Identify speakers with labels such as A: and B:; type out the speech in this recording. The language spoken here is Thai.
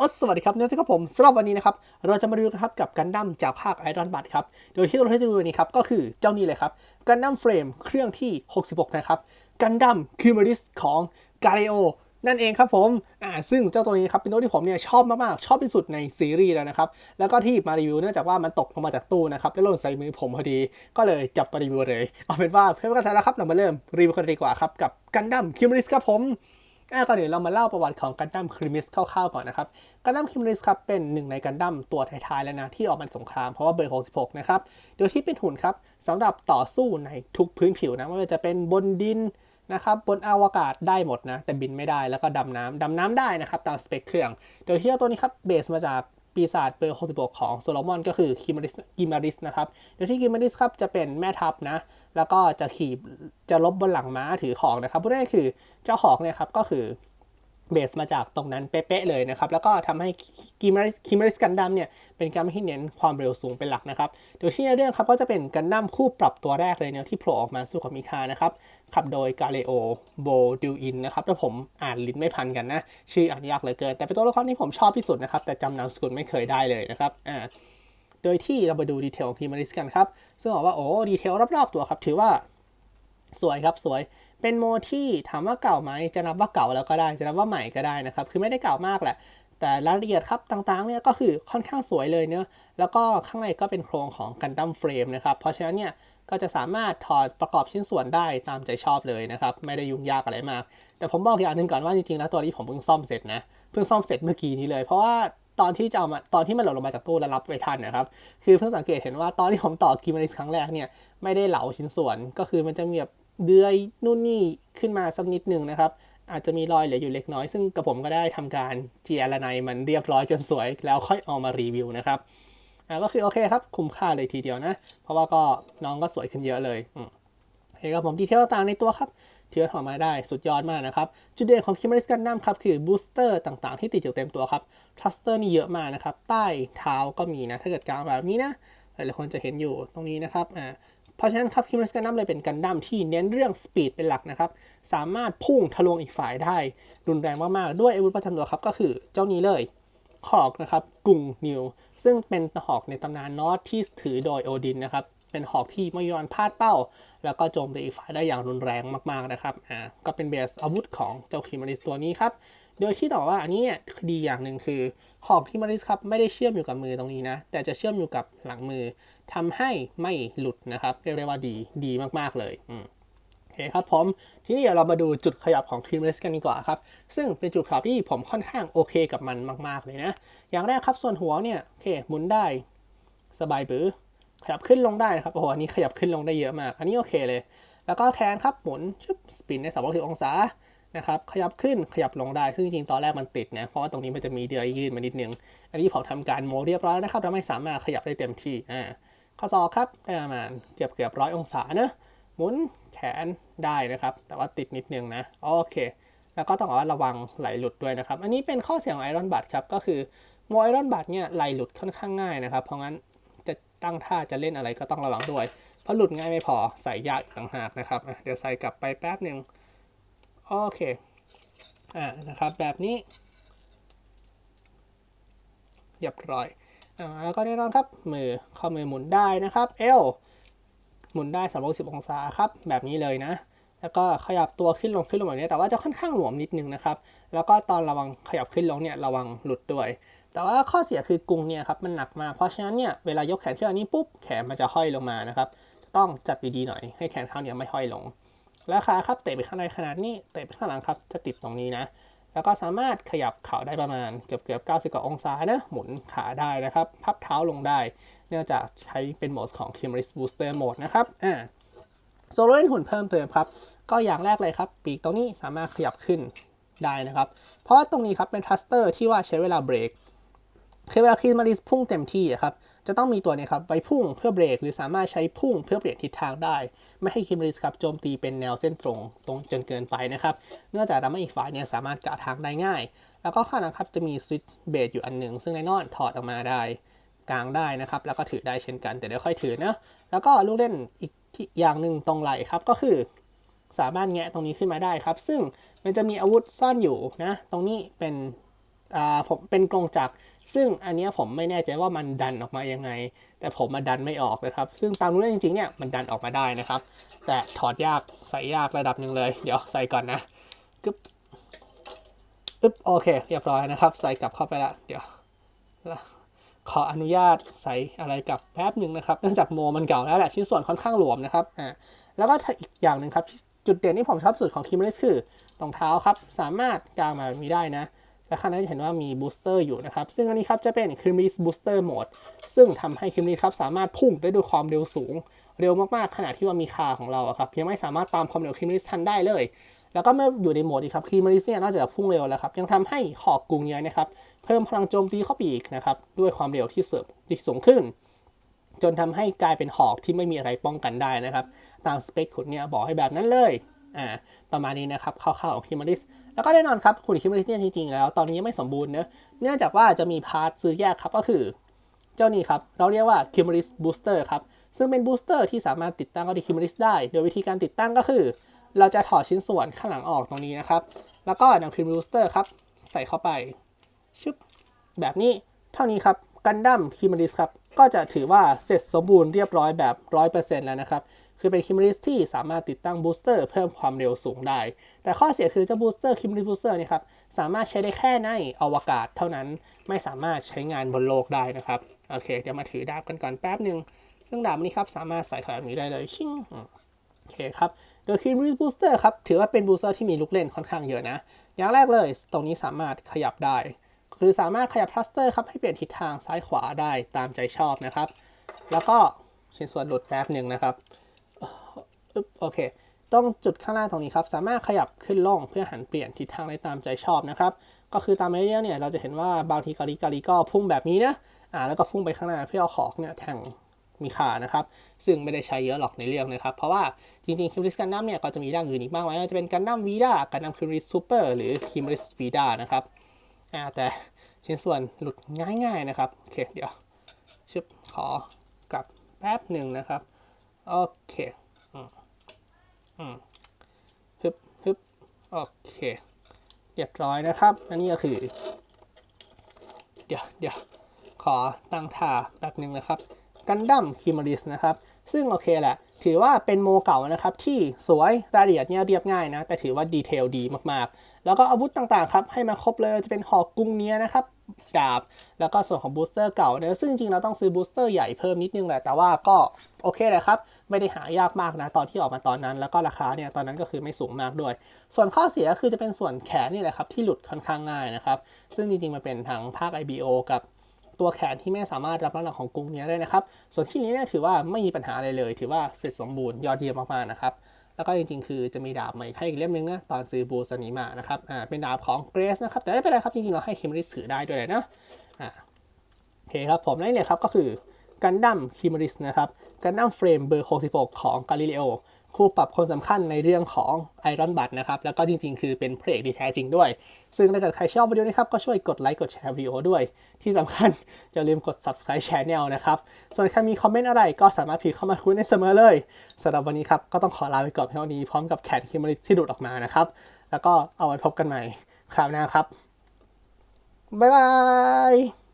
A: อสวัสดีครับเนี่ยครับผมสำหรับวันนี้นะครับเราจะมาดูกันครับกับกันดั้มจากภาคไอรอนบัตครับโดยที่เราจะดูวันนี้ครับก็คือเจ้านี้เลยครับกันดั้มเฟรมเครื่องที่ 66 นะครับกันดั้มคิวมาริสของกาเลโอนั่นเองครับผมอ่าซึ่งเจ้าตัวนี้ครับเป็นตัวที่ผมเนี่ยชอบมากๆชอบที่สุดในซีรีส์แล้วนะครับแล้วก็ที่มารีวิวเนื่องจากว่ามันตกลงมาจากตู้นะครับแล้วหล่นใส่มือผมพอดีก็เลยจับมารีวิวเลยเอาเป็นว่าเพื่อนกันแล้วครับเรามาเริ่มรีวิวกันดีกว่าครับกับกันดั้มคิวมาริสครับผม ก่อนอื่นเรามาเล่าประวัติของกันดั้มคริมิสคร่าวๆก่อนนะครับกันดั้มคริมิสครับเป็นหนึ่งในกันดั้มตัวท้ายๆแล้วนะที่ออกมาสงครามเพราะว่าเบอร์ 66 นะครับโดยที่เป็นหุ่นครับสำหรับต่อสู้ในทุกพื้นผิวนะไม่ว่าจะเป็นบนดินนะครับบนอวกาศได้หมดนะ แต่บินไม่ได้แล้วก็ดำน้ำดำน้ำได้นะครับ ตามสเปคเครื่อง โดยที่เจ้าตัวนี้ครับเบสมาจาก ปีศาจเบอร์66 ของโซโลมอนก็คือคิมาริสกิมาริสนะครับโดยที่กิมาริสครับจะเป็นแม่ทัพนะ แล้วก็จะขี่จะลบบนหลังม้าถือของนะครับพูดง่ายคือเจ้าของเนี่ยครับก็คือ เบสมาจากตรงนั้นเป๊ะๆเลยนะครับ แล้วก็ทำให้คิมริสคิมริสกันดั้มเนี่ยเป็นการที่เน้นความเร็วสูงเป็นหลักนะครับโดยที่ในเรื่องครับก็จะเป็นกันดั้มคู่ปรับตัวแรกเลยเนี่ยที่โผล่ออกมาสู้กับมิคานะครับขับโดยกาเลโอโบดิวอินนะครับถ้าผมอ่านลิ้นไม่พันกันนะ ชื่ออ่านยากเหลือเกิน แต่เป็นตัวละครที่ผมชอบที่สุดนะครับ แต่จำนามสกุลไม่เคยได้เลยนะครับอ่าโดยที่เรามาดูดีเทลของคิมริสกันครับซึ่งบอกว่าโอ้ดีเทลรอบๆตัวครับถือว่าสวยครับสวย เป็นโมที่ถามว่าเก่าไหมจะนับว่าเก่าแล้วก็ได้จะนับว่าใหม่ก็ได้นะครับ คือไม่ได้เก่ามากแหละ แต่รายละเอียดครับต่างๆเนี่ยก็คือค่อนข้างสวยเลยเนาะแล้วก็ข้างในก็เป็นโครงของกันดั้มเฟรมนะครับเพราะฉะนั้นเนี่ยก็จะสามารถถอดประกอบชิ้นส่วนได้ตามใจชอบเลยนะครับ ไม่ได้ยุ่งยากอะไรมาก แต่ผมบอกอย่างหนึ่งก่อนว่าจริงๆแล้วตัวนี้ผมเพิ่งซ่อมเสร็จนะเพิ่งซ่อมเสร็จเมื่อกี้นี้เลย เพราะว่าตอนที่จะเอามาตอนที่มันหล่นลงมาจากตู้แล้วรับไปทันนะครับคือเพิ่งสังเกตเห็นว่าตอนที่ผมต่อคิมาริสครั้งแรกเนี่ยไม่ได้เหลาชิ้นส่วนก็คือมันจะมีแบบ เดือยนู่นนี่ขึ้นมาสักนิดหนึ่งนะครับ อาจจะมีรอยเหลืออยู่เล็กน้อย ซึ่งกระผมก็ได้ทำการเจียระไนมันเรียบร้อยจนสวย แล้วค่อยเอามารีวิวนะครับอ่าก็คือโอเคครับคุ้มค่าเลยทีเดียวนะ เพราะว่าก็น้องก็สวยขึ้นเยอะเลยอืมโอเคครับผมดีเทลต่างในตัวครับเที่เราถอดมาได้สุดยอดมากนะครับ จุดเด่นของคิม a ริสกันดั้มครับ คือบูสเตอร์ต่างๆ ที่ติดอยู่เต็มตัวครับคลัสเตอร์นี่เยอะมากนะครับ ใต้เท้าก็มีนะ ถ้าเกิดกลางแบบนี้นะหลายๆคนจะเห็นอยู่ตรงนี้นะครับอ่า เพราะฉะนั้นครับคิม a ริสกันดั้มเลยเป็นกันดั้มที่เน้นเรื่องสปีดเป็นหลักนะครับ สามารถพุ่งทะลวงอีกฝ่ายได้ รุนแรงมากๆ ด้วยอาวุธประจำตัวครับก็คือเจ้านี้เลยหอกนะครับกุงนิว ซึ่งเป็นหอกในตำนานนอตที่ถือโดยโอดินนะครับ เป็นหอกที่ไม่ยอมพลาดเป้า แล้วก็โจมตีอีกฝ่ายได้อย่างรุนแรงมากๆนะครับอ่าก็เป็นเบสอาวุธของเจ้าคิมาริสตัวนี้ครับ โดยที่ต่อว่าอันนี้เนี่ยดีอย่างหนึ่งคือหอกคิมาริสครับไม่ได้เชื่อมอยู่กับมือตรงนี้นะ แต่จะเชื่อมอยู่กับหลังมือทำให้ไม่หลุดนะครับ เรียกได้ว่าดีดีมากๆเลยอืมโอเคครับผมทีนี้เดี๋ยวเรามาดูจุดขยับของ c r e a m l e s s กันดีกว่าครับ ซึ่งเป็นจุดขยับที่ผมค่อนข้างโอเคกับมันมาก ๆเลยนะ อย่างแรกครับส่วนหัวเนี่ยโอเคหมุนได้ สบายบือขยับขึ้นลงได้นะครับโอ้โหอันนี้ขยับขึ้นลงได้เยอะมาก อันนี้โอเคเลย แล้วก็แขนครับหมุนชุบสปินใน360องศา นะครับขยับขึ้นขยับลงได้ซึ่งจริงๆตอนแรกมันติดนะเพราะว่าตรงนี้มันจะมีเดือยยืดมานิดนึง อันนี้ผมทำการโมเรียบร้อยนะครับทำให้สามารถขยับได้เต็มที่อ่าข้อศอกครับได้ประมาณเกือบเกือบร้อยองศาเนอะหมุนแขนได้นะครับ แต่ว่าติดนิดนึงนะโอเคแล้วก็ต้องบอกว่าระวังไหลหลุดด้วยนะครับ อันนี้เป็นข้อเสียของไอรอนบัตครับ ก็คือโมไอรอนบัตเนี่ยไหลหลุดค่อนข้างง่ายนะครับ เพราะงั้นจะตั้งท่าจะเล่นอะไรก็ต้องระวังด้วย เพราะหลุดง่ายไม่พอใส่ยากอีกต่างหากนะครับ เดี๋ยวใส่กลับไปแป๊บหนึ่ง โอเค อ่า นะครับ แบบนี้เรียบร้อย อ่า แล้วก็แน่นอนครับ มือ ข้อมือหมุนได้นะครับ เอว หมุนได้360องศาครับ แบบนี้เลยนะ แล้วก็ขยับตัวขึ้นลงขึ้นลงแบบนี้ แต่ว่าจะค่อนข้างหลวมนิดนึงนะครับ แล้วก็ตอนระวังขยับขึ้นลงเนี่ยระวังหลุดด้วย แต่ว่าข้อเสียคือกรุงเนี่ยครับมันหนักมาก เพราะฉะนั้นเนี่ยเวลายกแขนขึ้นอันนี้ปุ๊บ แขนมันจะห้อยลงมานะครับ ต้องจับดีๆหน่อย ให้แขนข้างเนี่ยไม่ห้อยลง แล้วขาครับเตะไปข้างในขนาดนี้เตะไปข้างหลังครับจะติดตรงนี้นะ แล้วก็สามารถขยับเข่าได้ประมาณเกือบเกือบ90กว่าองศานะหมุนขาได้นะครับ พับเท้าลงได้ เนื่องจากใช้เป็นโหมดของ k i m r i s Booster Mode นะครับอ่าโซโลเล่นหุ่นเพิ่มเติมครับก็อย่างแรกเลยครับ ปีกตรงนี้สามารถขยับขึ้นได้นะครับ เพราะว่าตรงนี้ครับเป็นทัสเตอร์ที่ว่าใช้เวลาเบรกคือเวลาคิมาริสพุ่งเต็มที่ครับ จะต้องมีตัวเนี้ครับไว้พุ่งเพื่อเบรกหรือสามารถใช้พุ่งเพื่อเปลี่ยนทิศทางได้ ไม่ให้คิมริสครับโจมตีเป็นแนวเส้นตรงตรงจนเกินไปนะครับ เนื่องจากทำให้อีกฝ่ายเนี่ยสามารถกะทางได้ง่าย แล้วก็ข้างหลังครับจะมีสวิตช์เบรอยู่อันหนึ่งซึ่งในนอนถอดออกมาได้กลางได้นะครับ แล้วก็ถือได้เช่นกัน แต่เดี๋ยวค่อยถือนะแล้วก็ลูกเล่นอีกที่อย่างหนึ่งตรงไหลครับก็คือ สามารถแงะตรงนี้ขึ้นมาได้ครับ ซึ่งมันจะมีอาวุธซ่อนอยู่นะ ตรงนี้เป็น ผมเป็นกรงจักรซึ่งอันนี้ผมไม่แน่ใจว่ามันดันออกมายังไง แต่ผมมาดันไม่ออกนะครับ ซึ่งตามรู้เรื่องจริงๆเนี่ยมันดันออกมาได้นะครับ แต่ถอดยากใส่ยากระดับหนึ่งเลย เดี๋ยวใส่ก่อนนะกึ๊บอึ๊บโอเค เรียบร้อยนะครับ ใส่กลับเข้าไปละเดี๋ยวขออนุญาตใส่อะไรกับแป๊บหนึ่งนะครับ เนื่องจากโมมันเก่าแล้วแหละชิ้นส่วนค่อนข้างหลวมนะครับอ่าแล้วก็อีกอย่างหนึ่งครับจุดเด่นที่ผมชอบสุดของคิมเ r สคือรองเท้าครับ สามารถกางมาแบบนี้ได้นะ และข้างในจะเห็นว่ามีบูสเตอร์อยู่นะครับ ซึ่งอันนี้ครับจะเป็นคริม r สบูสเตอร์โหมดซึ่งทำให้คริม r สครับสามารถพุ่งได้ด้วยความเร็วสูง เร็วมากๆ ขณะที่ว่ามีคาของเราครับยังไม่สามารถตามความเร็วคริม r สทันได้เลย แล้วก็เมื่ออยู่ในโหมดนี้ครับคริม r สเนี่ยนอกจากจะพุ่งเร็วแล้วครับยังทำให้ขอบกรุงเนี้ยนะครับเพิ่มพลังโจมตีเข้าไปอีกนะครับด้วยความเร็วที่เสริมที่สูงขึ้น จนทำให้กลายเป็นหอกที่ไม่มีอะไรป้องกันได้นะครับ ตามสเปคขุนเนี่ยบอกให้แบบนั้นเลยอ่าประมาณนี้นะครับคร่าวๆของคิม r ริส แล้วก็แน่นอนครับขุนคิม r ริสเนี่ยจริงๆแล้ว ตอนนี้ยังไม่สมบูรณ์เนะเนื่องจากว่าจะมีพาร์ทซื้อแยกครับก็คือ เจ้านี้ครับ เราเรียกว่า k i m r i s Booster ครับ ซึ่งเป็นบูสเตอร์ที่สามารถติดตั้งเข้าที่ k i m r i s ได้ โดยวิธีการติดตั้งก็คือ เราจะถอดชิ้นส่วนข้างหลังออกตรงนี้นะครับ แล้วก็นำ k i m r i s Booster ครับใส่เข้าไปชึบแบบนี้เท่านี้ครับกันดั้ม k i m r i s ครับ ก็จะถือว่าเสร็จสมบูรณ์เรียบร้อยแบบ 100%แล้วนะครับ คือเป็น k i m r i s ที่สามารถติดตั้งบูสเตอร์เพิ่มความเร็วสูงได้ แต่ข้อเสียคือเจ้าบูสเตอร์ k i m r i s Booster นี่ครับ สามารถใช้ได้แค่ในอวกาศเท่านั้นไม่สามารถใช้งานบนโลกได้นะครับ โอเค เดี๋ยวมาถือดาบกันก่อนแป๊บหนึ่งซึ่งดาบนี้ครับสามารถใส่ขแบบนี้ได้เลยชิงโอเคครับโดย k i m r i s Booster ครับถือว่าเป็นบูสเตอร์ที่มีลูกเล่นค่อนข้างเยอะนะ อย่างแรกเลย ตรงนี้สามารถขยับได้ คือสามารถขยับพลาสเตอร์ครับให้เปลี่ยนทิศทางซ้ายขวาได้ตามใจชอบนะครับ แล้วก็ชิ้นส่วนหลุดแป๊บหนึ่งนะครับอึ๊บโอเค ต้องจุดข้างล่างตรงนี้ครับ สามารถขยับขึ้นล่องเพื่อหันเปลี่ยนทิศทางได้ตามใจชอบนะครับ ก็คือตามไอเดียเนี่ยเราจะเห็นว่าบางทีกาลิกาลิก็พุ่งแบบนี้นะ อ่าแล้วก็พุ่งไปข้างหน้าเพื่อเอาของเนี่ยแทงมีขานะครับ ซึ่งไม่ได้ใช้เยอะหรอกในเรื่องนะครับ เพราะว่าจริงๆคิมริสกันดั้มเนี่ยก็จะมีร่างอื่นอีกมากมายจะเป็นกันดั้มวีด้ากันดั้มคิมริสซูเปอร์หรือคิมริสวีดานะครับ แต่ชิ้นส่วนหลุดง่ายๆนะครับ โอเคเดี๋ยวชึบขอกลับแป๊บหนึ่งนะครับ โอเคอืออือฮึบฮึบโอเคเรียบร้อยนะครับ อันนี้ก็คือ เดี๋ยวเดี๋ยวขอตั้งท่าแป๊บหนึ่งนะครับ กันดั้มคิมาริสนะครับ ซึ่งโอเคแหละ ถือว่าเป็นโมเก่านะครับที่สวยรายละเอียดเนี่ยเรียบง่ายนะ แต่ถือว่าดีเทลดีมากๆ แล้วก็อาวุธต่างๆครับให้มาครบเลยจะเป็นหอกกุ้งเนี้ยนะครับดาบ แล้วก็ส่วนของบูสเตอร์เก่าเนะซึ่งจริงเราต้องซื้อบูสเตอร์ใหญ่เพิ่มนิดนึงแหละแต่ว่าก็โอเคแหละครับ ไม่ได้หายากมากนะตอนที่ออกมาตอนนั้น แล้วก็ราคาเนี่ยตอนนั้นก็คือไม่สูงมากด้วย ส่วนข้อเสียคือจะเป็นส่วนแขนนี่แหละครับที่หลุดค่อนข้างง่ายนะครับซึ่งจริงๆมันเป็นทั้งภาค IBO กับ ตัวแขนที่ไม่สามารถรับน้ำหนักของกรุงนี้ได้นะครับ ส่วนที่นี้เนี่ยถือว่าไม่มีปัญหาอะไรเลย ถือว่าเสร็จสมบูรณ์ยอดเยี่ยมมากๆนะครับแล้วก็จริงๆ คือจะมีดาบใหม่ให้อีกเล่มนึงนะตอนซื้อบูสนีมานะครับอ่าเป็นดาบของเกรสนะครับแต่ไม่เป็นไรครับจริงๆเราให้คิมริสถือได้ด้วยเลยนะอ่าโอเคครับผมนั่นเนี่ยครับก็คือกันดั้มคิมริสนะครับกันดั้มเฟรมเบอร์ 66 ของกาลิเลโอ คู่ปรับคนสำคัญในเรื่องของไอรอนบัตนะครับ แล้วก็จริงๆ คือเป็นเพลกที่แท้จริงด้วย ซึ่งถ้าเกิดใครชอบวิดีโอนี้ครับ ก็ช่วยกดไลค์กดแชร์วิดีโอด้วย ที่สำคัญ อย่าลืมกด subscribe channel นะครับ ส่วนใครมีคอมเมนต์อะไรก็สามารถพิมพ์เข้ามาคุยได้เสมอเลยสำหรับวันนี้ครับ ก็ต้องขอลาไปก่อนเพียงเท่านี้พร้อมกับแขนคิมริที่ดูดออกมานะครับ แล้วก็เอาไว้พบกันใหม่คราวหน้าครับบ๊ายบาย